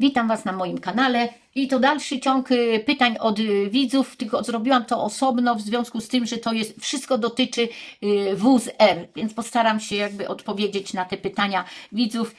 Witam Was na moim kanale i to dalszy ciąg y, pytań od y, widzów, tylko zrobiłam to osobno w związku z tym, że to jest wszystko dotyczy y, WZR, więc postaram się jakby odpowiedzieć na te pytania widzów.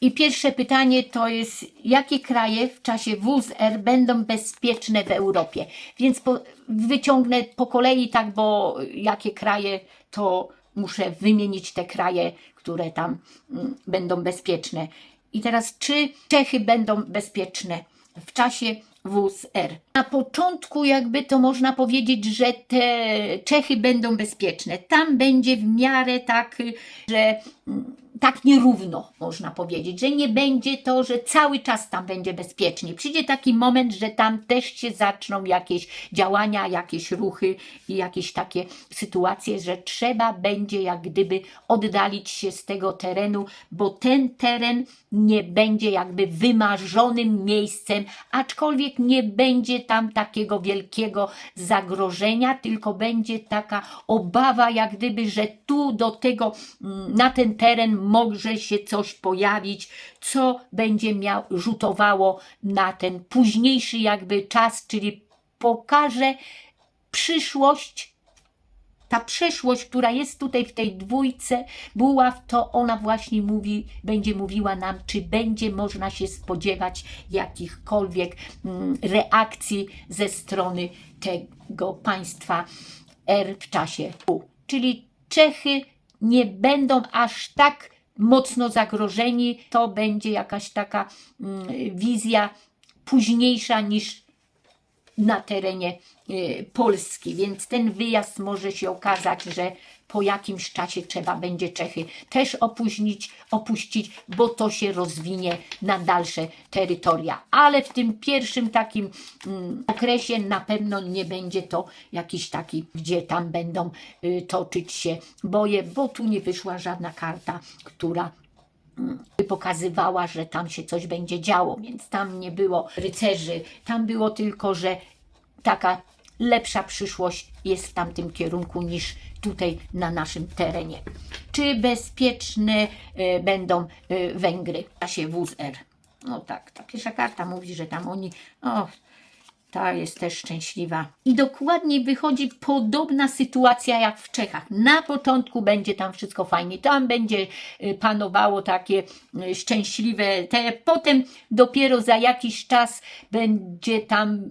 I pierwsze pytanie to jest, jakie kraje w czasie WZR będą bezpieczne w Europie? Więc po, wyciągnę po kolei tak, bo jakie kraje to muszę wymienić te kraje, które tam mm, będą bezpieczne. I teraz, czy Czechy będą bezpieczne w czasie WZR? Na początku, jakby to można powiedzieć, że te Czechy będą bezpieczne. Tam będzie w miarę tak, że tak nierówno, można powiedzieć, że nie będzie to, że cały czas tam będzie bezpiecznie. Przyjdzie taki moment, że tam też się zaczną jakieś działania, jakieś ruchy i jakieś takie sytuacje, że trzeba będzie jak gdyby oddalić się z tego terenu, bo ten teren nie będzie jakby wymarzonym miejscem, aczkolwiek nie będzie tam takiego wielkiego zagrożenia, tylko będzie taka obawa, jak gdyby, że tu do tego, mm, na ten teren może się coś pojawić, co będzie miał, rzutowało na ten późniejszy jakby czas, czyli pokaże przyszłość ta przeszłość, która jest tutaj w tej dwójce, buław, to ona właśnie mówi, będzie mówiła nam, czy będzie można się spodziewać jakichkolwiek mm, reakcji ze strony tego państwa R w czasie U. Czyli Czechy nie będą aż tak mocno zagrożeni, to będzie jakaś taka mm, wizja późniejsza niż na terenie y, Polski, więc ten wyjazd może się okazać, że po jakimś czasie trzeba będzie Czechy też opóźnić, opuścić, bo to się rozwinie na dalsze terytoria. Ale w tym pierwszym takim mm, okresie na pewno nie będzie to jakiś taki, gdzie tam będą y, toczyć się boje, bo tu nie wyszła żadna karta, która by pokazywała, że tam się coś będzie działo, więc tam nie było rycerzy, tam było tylko, że taka lepsza przyszłość jest w tamtym kierunku niż tutaj na naszym terenie. Czy bezpieczne e, będą e, Węgry w czasie WZR? No tak, ta pierwsza karta mówi, że tam oni, o, ta jest też szczęśliwa. I dokładnie wychodzi podobna sytuacja jak w Czechach. Na początku będzie tam wszystko fajnie, tam będzie y, panowało takie szczęśliwe, te, potem dopiero za jakiś czas będzie tam,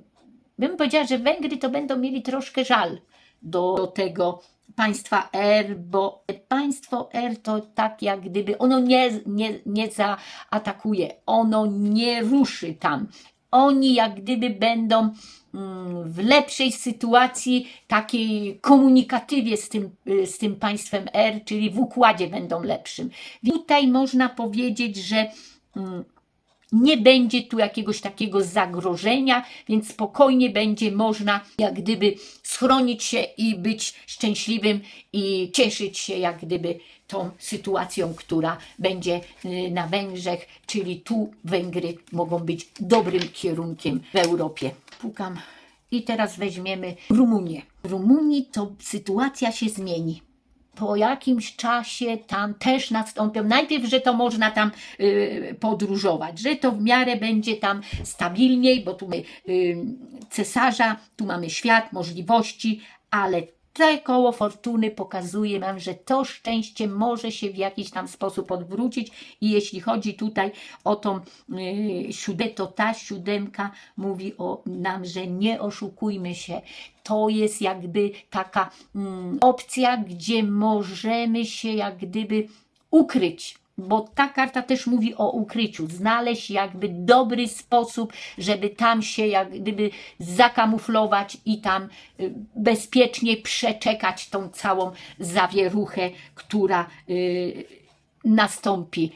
bym powiedziała, że Węgry to będą mieli troszkę żal do, do tego państwa R, bo państwo R to tak jak gdyby ono nie, nie, nie zaatakuje, ono nie ruszy tam oni jak gdyby będą mm, w lepszej sytuacji, takiej komunikatywie z tym, z tym państwem R, czyli w układzie będą lepszym. Tutaj można powiedzieć, że mm, nie będzie tu jakiegoś takiego zagrożenia, więc spokojnie będzie można jak gdyby schronić się i być szczęśliwym i cieszyć się jak gdyby tą sytuacją, która będzie y, na Węgrzech, czyli tu Węgry mogą być dobrym kierunkiem w Europie. Pukam. I teraz weźmiemy Rumunię. W Rumunii to sytuacja się zmieni po jakimś czasie tam też nastąpią. Najpierw, że to można tam y, podróżować, że to w miarę będzie tam stabilniej, bo tu mamy y, cesarza, tu mamy świat, możliwości, ale te koło fortuny pokazuje nam, że to szczęście może się w jakiś tam sposób odwrócić i jeśli chodzi tutaj o tą yy, to ta siódemka mówi o nam, że nie oszukujmy się. To jest jakby taka mm, opcja, gdzie możemy się jak gdyby ukryć bo ta karta też mówi o ukryciu, znaleźć jakby dobry sposób, żeby tam się jak gdyby zakamuflować i tam y, bezpiecznie przeczekać tą całą zawieruchę, która y, nastąpi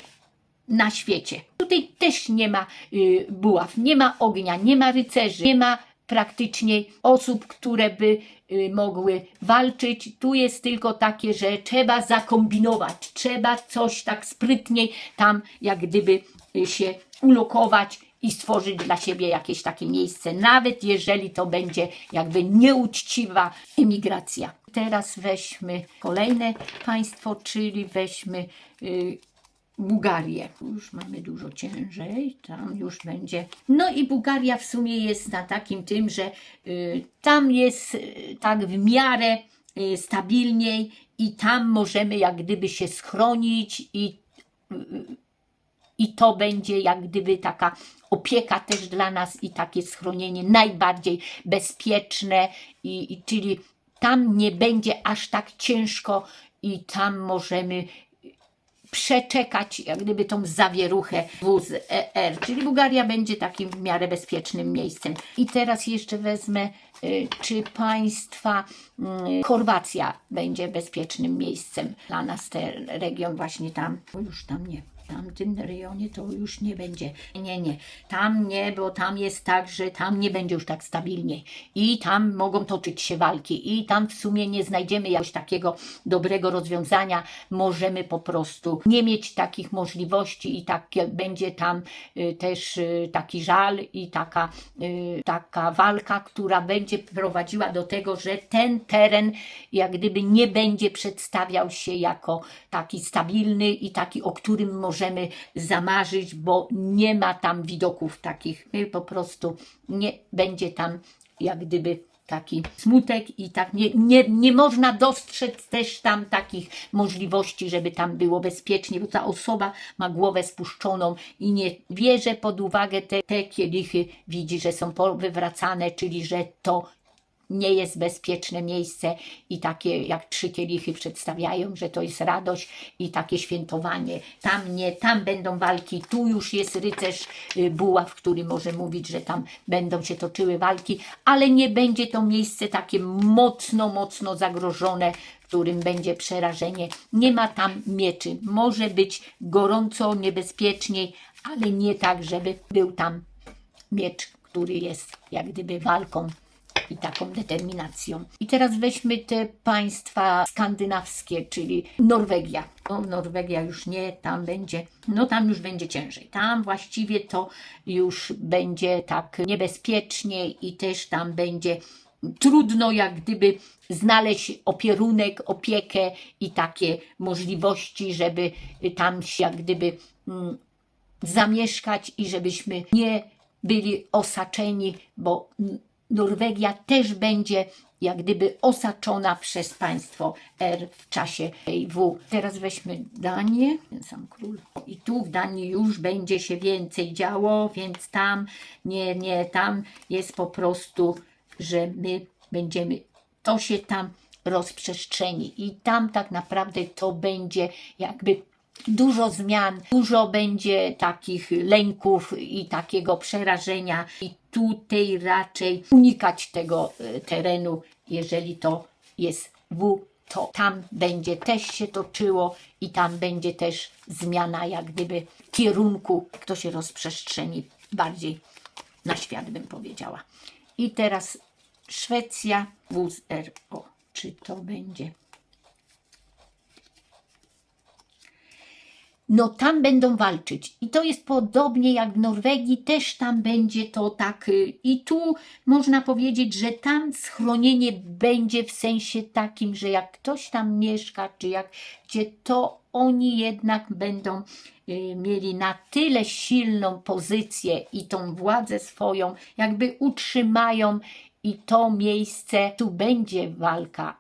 na świecie. Tutaj też nie ma y, buław, nie ma ognia, nie ma rycerzy, nie ma praktycznie osób, które by y, mogły walczyć. Tu jest tylko takie, że trzeba zakombinować, trzeba coś tak sprytniej tam jak gdyby y, się ulokować i stworzyć dla siebie jakieś takie miejsce, nawet jeżeli to będzie jakby nieuczciwa emigracja. Teraz weźmy kolejne państwo, czyli weźmy y, Bułgarię. Już mamy dużo ciężej, tam już będzie. No i Bułgaria w sumie jest na takim tym, że y, tam jest y, tak w miarę y, stabilniej i tam możemy jak gdyby się schronić i i to będzie jak gdyby taka opieka też dla nas i takie schronienie najbardziej bezpieczne, i, i, czyli tam nie będzie aż tak ciężko i tam możemy przeczekać jak gdyby tą zawieruchę WZER, czyli Bułgaria będzie takim w miarę bezpiecznym miejscem. I teraz jeszcze wezmę, y, czy państwa y, Chorwacja będzie bezpiecznym miejscem dla nas, ten region właśnie tam, już tam nie. W tamtym rejonie to już nie będzie. Nie, nie. Tam nie, bo tam jest tak, że tam nie będzie już tak stabilnie. I tam mogą toczyć się walki. I tam w sumie nie znajdziemy jakiegoś takiego dobrego rozwiązania. Możemy po prostu nie mieć takich możliwości i tak będzie tam y, też y, taki żal i taka, y, taka walka, która będzie prowadziła do tego, że ten teren jak gdyby nie będzie przedstawiał się jako taki stabilny i taki, o którym możemy zamarzyć, bo nie ma tam widoków takich. Po prostu nie będzie tam jak gdyby taki smutek i tak nie, nie, nie można dostrzec też tam takich możliwości, żeby tam było bezpiecznie, bo ta osoba ma głowę spuszczoną i nie bierze pod uwagę te, te kielichy, widzi, że są wywracane, czyli że to nie jest bezpieczne miejsce i takie jak trzy kielichy przedstawiają, że to jest radość i takie świętowanie. Tam nie, tam będą walki, tu już jest rycerz y, buław, który może mówić, że tam będą się toczyły walki, ale nie będzie to miejsce takie mocno, mocno zagrożone, w którym będzie przerażenie. Nie ma tam mieczy. Może być gorąco, niebezpieczniej, ale nie tak, żeby był tam miecz, który jest jak gdyby walką i taką determinacją. I teraz weźmy te państwa skandynawskie, czyli Norwegia. O, Norwegia już nie, tam będzie, no tam już będzie ciężej. Tam właściwie to już będzie tak niebezpiecznie i też tam będzie trudno jak gdyby znaleźć opierunek, opiekę i takie możliwości, żeby tam się jak gdyby mm, zamieszkać i żebyśmy nie byli osaczeni, bo Norwegia też będzie jak gdyby osaczona przez państwo R w czasie W. Teraz weźmy Danię, sam król. I tu w Danii już będzie się więcej działo, więc tam, nie, nie, tam jest po prostu, że my będziemy, to się tam rozprzestrzeni i tam tak naprawdę to będzie jakby dużo zmian, dużo będzie takich lęków i takiego przerażenia i tutaj raczej unikać tego e, terenu, jeżeli to jest W, to tam będzie też się toczyło i tam będzie też zmiana jak gdyby kierunku, kto się rozprzestrzeni bardziej na świat, bym powiedziała. I teraz Szwecja, WZR. O, czy to będzie? No tam będą walczyć. I to jest podobnie jak w Norwegii, też tam będzie to tak. I tu można powiedzieć, że tam schronienie będzie w sensie takim, że jak ktoś tam mieszka, czy jak gdzie, to oni jednak będą y, mieli na tyle silną pozycję i tą władzę swoją, jakby utrzymają i to miejsce, tu będzie walka,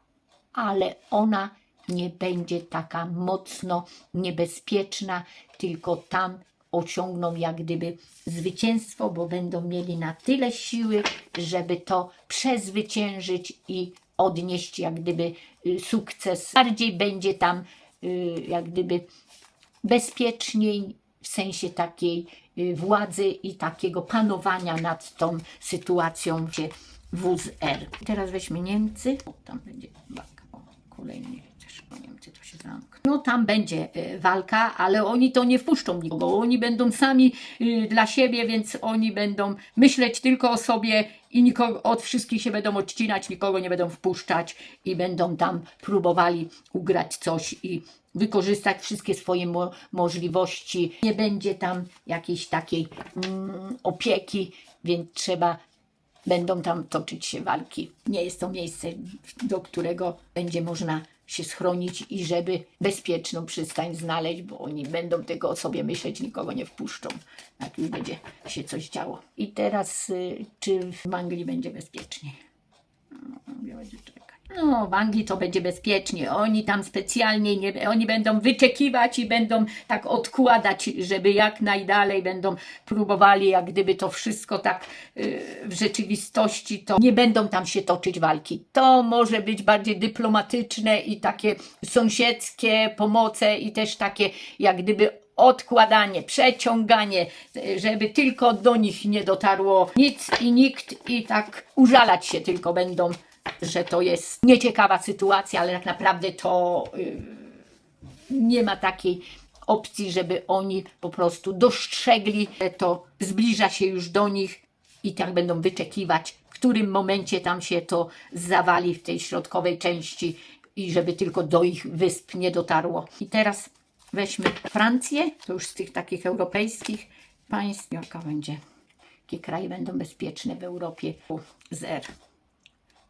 ale ona nie będzie taka mocno niebezpieczna, tylko tam osiągną jak gdyby zwycięstwo, bo będą mieli na tyle siły, żeby to przezwyciężyć i odnieść jak gdyby y, sukces. Bardziej będzie tam y, jak gdyby bezpieczniej w sensie takiej y, władzy i takiego panowania nad tą sytuacją, gdzie WZR. Teraz weźmy Niemcy. O, tam będzie kolejny rycerz. O, Niemcy to się zamkną. No tam będzie y, walka, ale oni to nie wpuszczą nikogo. Oni będą sami y, dla siebie, więc oni będą myśleć tylko o sobie i nikogo, od wszystkich się będą odcinać, nikogo nie będą wpuszczać i będą tam próbowali ugrać coś i wykorzystać wszystkie swoje mo możliwości. Nie będzie tam jakiejś takiej mm, opieki, więc trzeba będą tam toczyć się walki. Nie jest to miejsce, do którego będzie można się schronić i żeby bezpieczną przystań znaleźć, bo oni będą tego o sobie myśleć, nikogo nie wpuszczą, jak już będzie się coś działo. I teraz, y, czy w Anglii będzie bezpieczniej? No, będzie czekać. No, w Anglii to będzie bezpiecznie. Oni tam specjalnie nie, oni będą wyczekiwać i będą tak odkładać, żeby jak najdalej będą próbowali, jak gdyby to wszystko tak y, w rzeczywistości, to nie będą tam się toczyć walki. To może być bardziej dyplomatyczne i takie sąsiedzkie pomoce i też takie jak gdyby odkładanie, przeciąganie, żeby tylko do nich nie dotarło nic i nikt i tak użalać się tylko będą, że to jest nieciekawa sytuacja, ale tak naprawdę to y, nie ma takiej opcji, żeby oni po prostu dostrzegli, że to zbliża się już do nich i tak będą wyczekiwać, w którym momencie tam się to zawali w tej środkowej części i żeby tylko do ich wysp nie dotarło. I teraz weźmy Francję, to już z tych takich europejskich państw, jaka będzie, jakie kraje będą bezpieczne w Europie z R.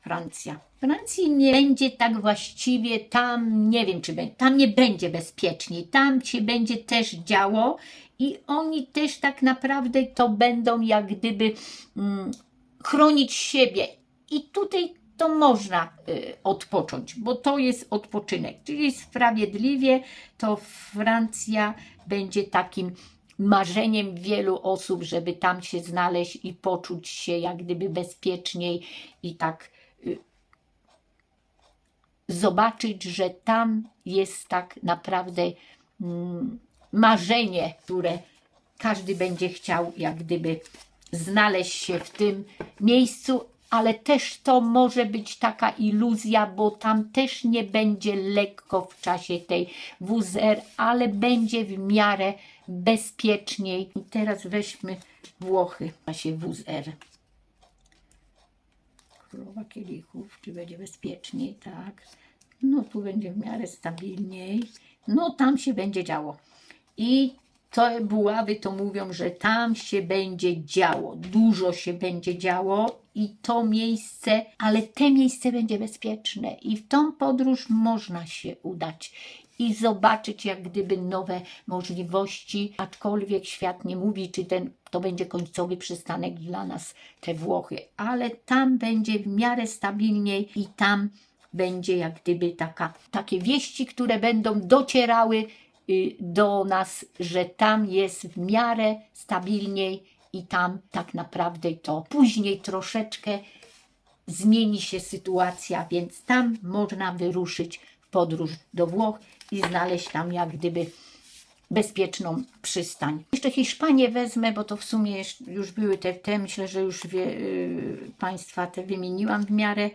Francja. Francji nie będzie tak właściwie, tam nie wiem, czy będzie, tam nie będzie bezpieczniej, tam się będzie też działo i oni też tak naprawdę to będą jak gdyby mm, chronić siebie. I tutaj to można y, odpocząć, bo to jest odpoczynek. Czyli sprawiedliwie to Francja będzie takim marzeniem wielu osób, żeby tam się znaleźć i poczuć się jak gdyby bezpieczniej i tak zobaczyć, że tam jest tak naprawdę mm, marzenie, które każdy będzie chciał jak gdyby znaleźć się w tym miejscu, ale też to może być taka iluzja, bo tam też nie będzie lekko w czasie tej WZR, ale będzie w miarę bezpieczniej. I teraz weźmy Włochy w czasie WZR. Królowa kielichów, czy będzie bezpieczniej, tak. No tu będzie w miarę stabilniej. No tam się będzie działo. I te buławy to mówią, że tam się będzie działo, dużo się będzie działo i to miejsce, ale te miejsce będzie bezpieczne i w tą podróż można się udać i zobaczyć jak gdyby nowe możliwości, aczkolwiek świat nie mówi, czy ten to będzie końcowy przystanek dla nas, te Włochy, ale tam będzie w miarę stabilniej i tam będzie jak gdyby taka, takie wieści, które będą docierały y, do nas, że tam jest w miarę stabilniej i tam tak naprawdę to później troszeczkę zmieni się sytuacja, więc tam można wyruszyć w podróż do Włoch i znaleźć tam jak gdyby bezpieczną przystań. Jeszcze Hiszpanię wezmę, bo to w sumie już były te, te myślę, że już wie, y, państwa te wymieniłam w miarę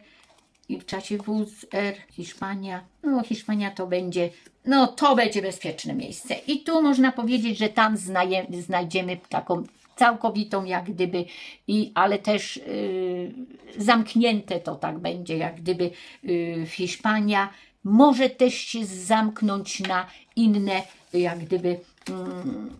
i w czasie WZR, Hiszpania, no Hiszpania to będzie, no to będzie bezpieczne miejsce. I tu można powiedzieć, że tam znaje, znajdziemy taką całkowitą jak gdyby, i, ale też y, zamknięte to tak będzie jak gdyby y, Hiszpania. Może też się zamknąć na inne jak gdyby mm,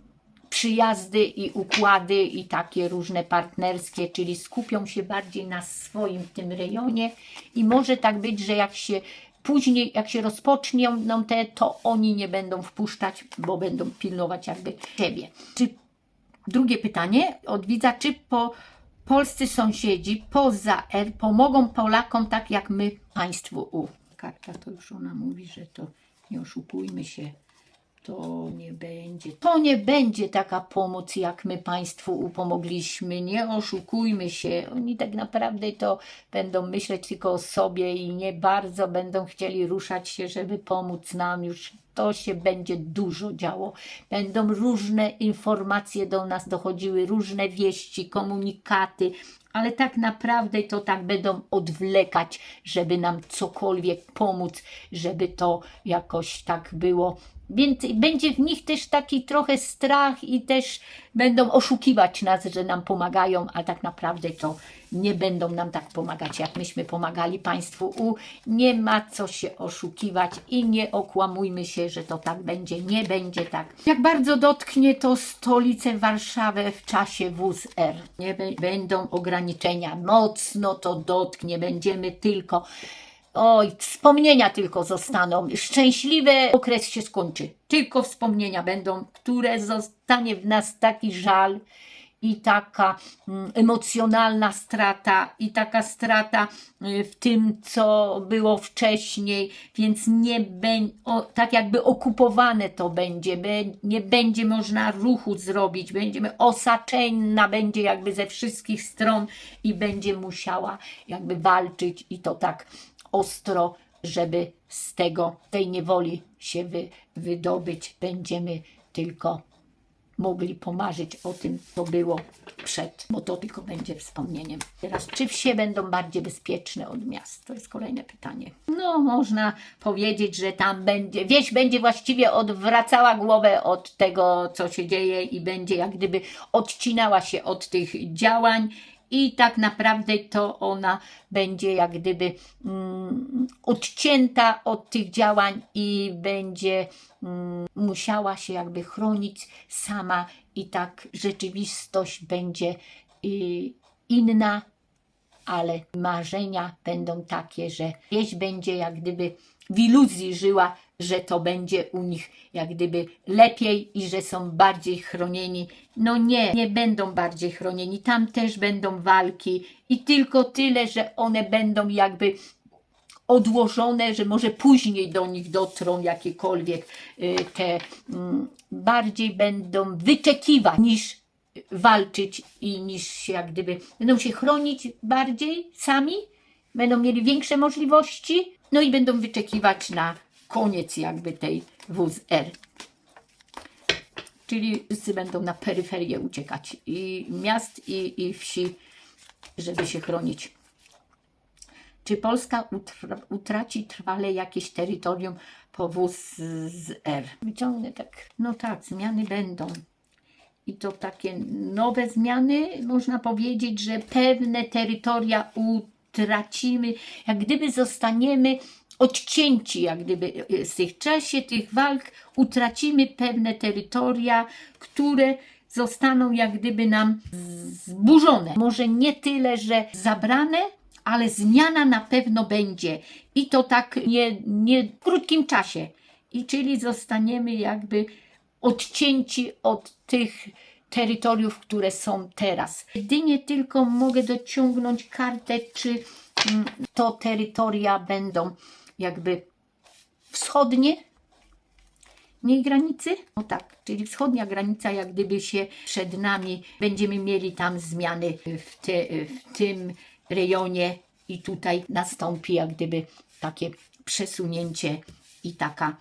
przyjazdy i układy i takie różne partnerskie, czyli skupią się bardziej na swoim tym rejonie i może tak być, że jak się później, jak się rozpoczną te, to oni nie będą wpuszczać, bo będą pilnować jakby siebie. Czy drugie pytanie od widza, czy po polscy sąsiedzi poza R pomogą Polakom tak jak my państwu U? Karta to już ona mówi, że to nie oszukujmy się, to nie będzie. To nie będzie taka pomoc, jak my Państwu upomogliśmy. Nie oszukujmy się. Oni tak naprawdę to będą myśleć tylko o sobie i nie bardzo będą chcieli ruszać się, żeby pomóc nam. Już to się będzie dużo działo. Będą różne informacje do nas dochodziły, różne wieści, komunikaty. Ale tak naprawdę to tak będą odwlekać, żeby nam cokolwiek pomóc, żeby to jakoś tak było Więc będzie w nich też taki trochę strach i też będą oszukiwać nas, że nam pomagają, a tak naprawdę to nie będą nam tak pomagać, jak myśmy pomagali Państwu. U nie ma co się oszukiwać i nie okłamujmy się, że to tak będzie. Nie będzie tak. Jak bardzo dotknie to stolicę Warszawę w czasie WZR. Nie będą ograniczenia. Mocno to dotknie. Będziemy tylko Oj, wspomnienia tylko zostaną. Szczęśliwy okres się skończy. Tylko wspomnienia będą, które zostanie w nas taki żal i taka mm, emocjonalna strata, i taka strata y, w tym, co było wcześniej, więc nie będzie, tak jakby okupowane to będzie, nie będzie można ruchu zrobić, będziemy osaczona będzie jakby ze wszystkich stron i będzie musiała jakby walczyć i to tak ostro, żeby z tego, tej niewoli się wy, wydobyć. Będziemy tylko mogli pomarzyć o tym, co było przed, bo to tylko będzie wspomnieniem. Teraz, czy wsie będą bardziej bezpieczne od miast? To jest kolejne pytanie. No, można powiedzieć, że tam będzie, wieś będzie właściwie odwracała głowę od tego, co się dzieje i będzie jak gdyby odcinała się od tych działań i tak naprawdę to ona będzie jak gdyby mm, odcięta od tych działań i będzie mm, musiała się jakby chronić sama i tak rzeczywistość będzie y, inna, ale marzenia będą takie, że wieś będzie jak gdyby w iluzji żyła, że to będzie u nich jak gdyby lepiej i że są bardziej chronieni. No nie, nie będą bardziej chronieni. Tam też będą walki i tylko tyle, że one będą jakby odłożone, że może później do nich dotrą jakiekolwiek y, te mm, bardziej będą wyczekiwać niż walczyć i niż się jak gdyby będą się chronić bardziej sami, będą mieli większe możliwości, no i będą wyczekiwać na koniec jakby tej WZR. Czyli wszyscy będą na peryferię uciekać i miast i, i wsi, żeby się chronić. Czy Polska utra- utraci trwale jakieś terytorium po WZR? Wyciągnę tak, no tak, zmiany będą. I to takie nowe zmiany, można powiedzieć, że pewne terytoria utracimy, jak gdyby zostaniemy odcięci, jak gdyby e, z tych czasie tych walk utracimy pewne terytoria, które zostaną jak gdyby nam zburzone. Może nie tyle, że zabrane, ale zmiana na pewno będzie i to tak nie, nie w krótkim czasie. I czyli zostaniemy jakby odcięci od tych terytoriów, które są teraz. Jedynie tylko mogę dociągnąć kartę, czy mm, to terytoria będą jakby wschodnie niej granicy? No tak, czyli wschodnia granica, jak gdyby się przed nami, będziemy mieli tam zmiany w, te, w tym rejonie i tutaj nastąpi jak gdyby takie przesunięcie i taka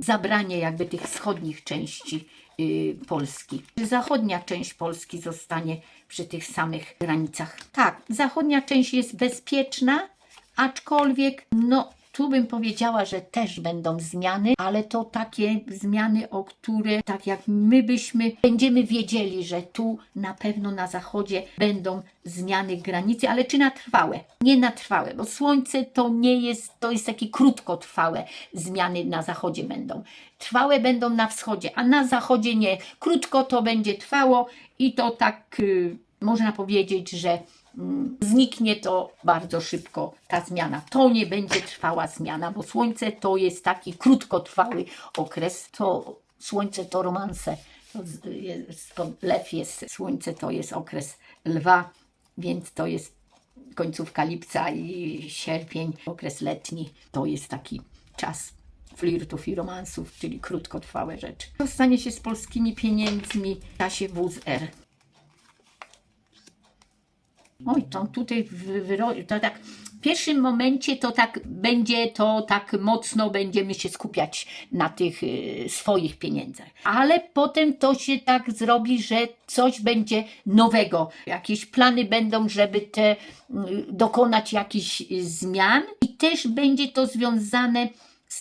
zabranie jakby tych wschodnich części y, Polski. Zachodnia część Polski zostanie przy tych samych granicach. Tak, zachodnia część jest bezpieczna, aczkolwiek no tu bym powiedziała, że też będą zmiany, ale to takie zmiany, o które tak jak my byśmy będziemy wiedzieli, że tu na pewno na zachodzie będą zmiany granicy, ale czy na trwałe? Nie na trwałe, bo słońce to nie jest, to jest takie krótkotrwałe zmiany na zachodzie będą. Trwałe będą na wschodzie, a na zachodzie nie. Krótko to będzie trwało i to tak y, można powiedzieć, że zniknie to bardzo szybko, ta zmiana. To nie będzie trwała zmiana, bo słońce to jest taki krótkotrwały okres. To słońce to romanse. To jest, to lew jest, słońce to jest okres lwa, więc to jest końcówka lipca i sierpień, okres letni. To jest taki czas flirtów i romansów, czyli krótkotrwałe rzeczy. Co stanie się z polskimi pieniędzmi w czasie WZR? Oj, to tutaj wy- wyro- to tak w pierwszym momencie to tak będzie, to tak mocno będziemy się skupiać na tych y, swoich pieniędzach. Ale potem to się tak zrobi, że coś będzie nowego. Jakieś plany będą, żeby te y, dokonać jakichś zmian i też będzie to związane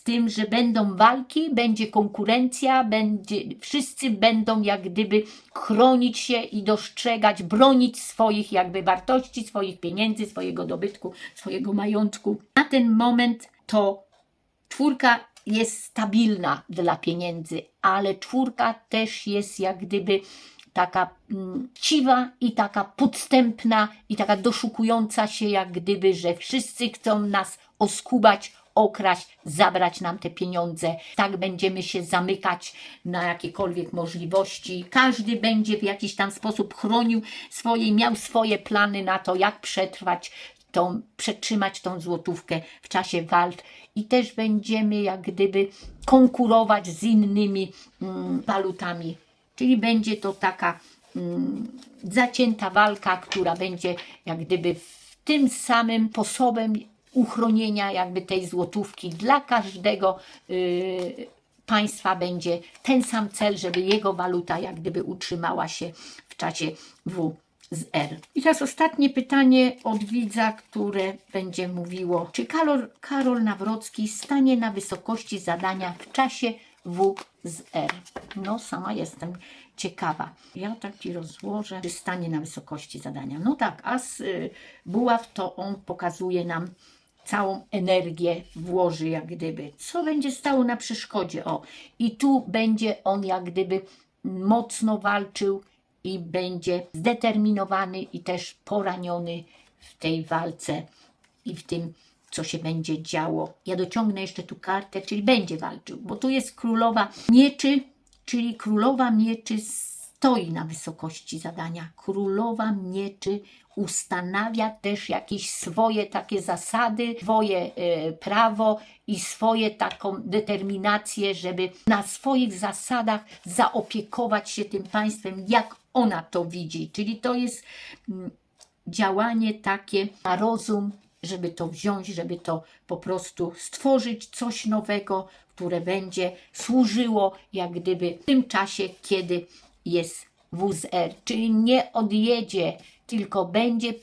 z tym, że będą walki, będzie konkurencja, będzie, wszyscy będą jak gdyby chronić się i dostrzegać, bronić swoich jakby wartości, swoich pieniędzy, swojego dobytku, swojego majątku. Na ten moment to czwórka jest stabilna dla pieniędzy, ale czwórka też jest jak gdyby taka mm, chciwa i taka podstępna i taka doszukująca się jak gdyby, że wszyscy chcą nas oskubać, okraść, zabrać nam te pieniądze. Tak będziemy się zamykać na jakiekolwiek możliwości. Każdy będzie w jakiś tam sposób chronił swoje, miał swoje plany na to, jak przetrwać tą, przetrzymać tą złotówkę w czasie walk i też będziemy jak gdyby konkurować z innymi mm, walutami. Czyli będzie to taka mm, zacięta walka, która będzie jak gdyby tym samym sposobem uchronienia jakby tej złotówki dla każdego y, państwa będzie ten sam cel, żeby jego waluta jak gdyby utrzymała się w czasie W z R. I teraz ostatnie pytanie od widza, które będzie mówiło, czy Karol, Karol Nawrocki stanie na wysokości zadania w czasie W z R? No, sama jestem ciekawa. Ja tak Ci rozłożę, czy stanie na wysokości zadania. No tak, as y, buław to on pokazuje nam całą energię włoży jak gdyby. Co będzie stało na przeszkodzie? O, i tu będzie on jak gdyby mocno walczył i będzie zdeterminowany i też poraniony w tej walce i w tym, co się będzie działo. Ja dociągnę jeszcze tu kartę, czyli będzie walczył, bo tu jest królowa mieczy, czyli królowa mieczy stoi na wysokości zadania. Królowa mieczy ustanawia też jakieś swoje takie zasady, swoje e, prawo i swoje taką determinację, żeby na swoich zasadach zaopiekować się tym państwem, jak ona to widzi. Czyli to jest mm, działanie takie na rozum, żeby to wziąć, żeby to po prostu stworzyć coś nowego, które będzie służyło jak gdyby w tym czasie, kiedy jest WZR, czyli nie odjedzie, tylko będzie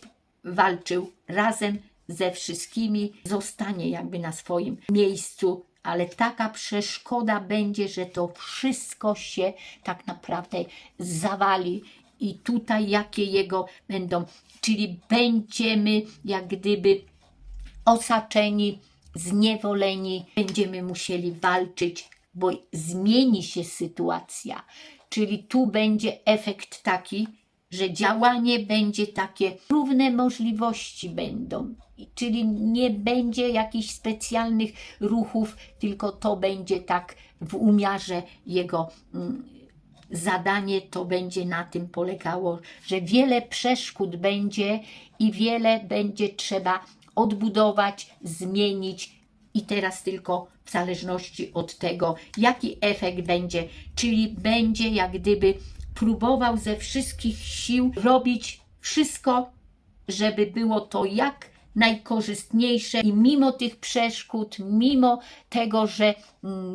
walczył razem ze wszystkimi, zostanie jakby na swoim miejscu, ale taka przeszkoda będzie, że to wszystko się tak naprawdę zawali i tutaj jakie jego będą, czyli będziemy jak gdyby osaczeni, zniewoleni, będziemy musieli walczyć, bo zmieni się sytuacja. Czyli tu będzie efekt taki, że działanie będzie takie, równe możliwości będą. Czyli nie będzie jakichś specjalnych ruchów, tylko to będzie tak w umiarze jego mm, zadanie to będzie na tym polegało, że wiele przeszkód będzie i wiele będzie trzeba odbudować, zmienić i teraz tylko w zależności od tego, jaki efekt będzie, czyli będzie jak gdyby próbował ze wszystkich sił robić wszystko, żeby było to jak najkorzystniejsze. I mimo tych przeszkód, mimo tego, że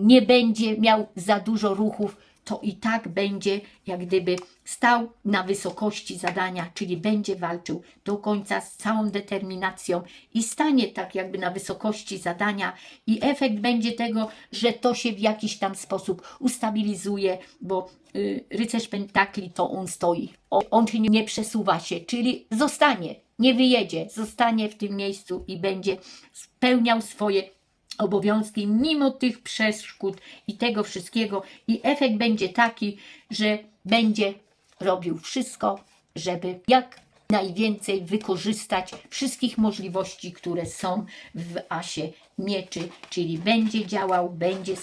nie będzie miał za dużo ruchów, to i tak będzie jak gdyby stał na wysokości zadania, czyli będzie walczył do końca z całą determinacją i stanie tak jakby na wysokości zadania i efekt będzie tego, że to się w jakiś tam sposób ustabilizuje, bo y, rycerz pentakli to on stoi, on, on się nie przesuwa się, czyli zostanie, nie wyjedzie, zostanie w tym miejscu i będzie spełniał swoje obowiązki mimo tych przeszkód i tego wszystkiego. I efekt będzie taki, że będzie robił wszystko, żeby jak najwięcej wykorzystać wszystkich możliwości, które są w asie mieczy, czyli będzie działał, będzie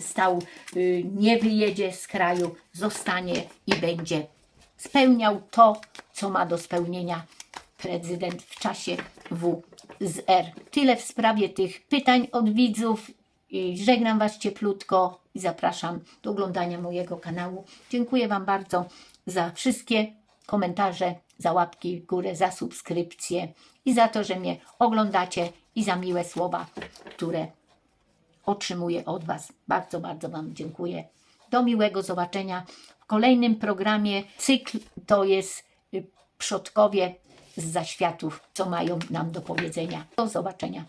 stał, y, nie wyjedzie z kraju, zostanie i będzie spełniał to, co ma do spełnienia prezydent w czasie W z R. Tyle w sprawie tych pytań od widzów. Żegnam Was cieplutko i zapraszam do oglądania mojego kanału. Dziękuję Wam bardzo za wszystkie komentarze, za łapki w górę, za subskrypcję i za to, że mnie oglądacie i za miłe słowa, które otrzymuję od Was. Bardzo, bardzo Wam dziękuję. Do miłego zobaczenia w kolejnym programie. Cykl to jest y, przodkowie z zaświatów, co mają nam do powiedzenia. Do zobaczenia.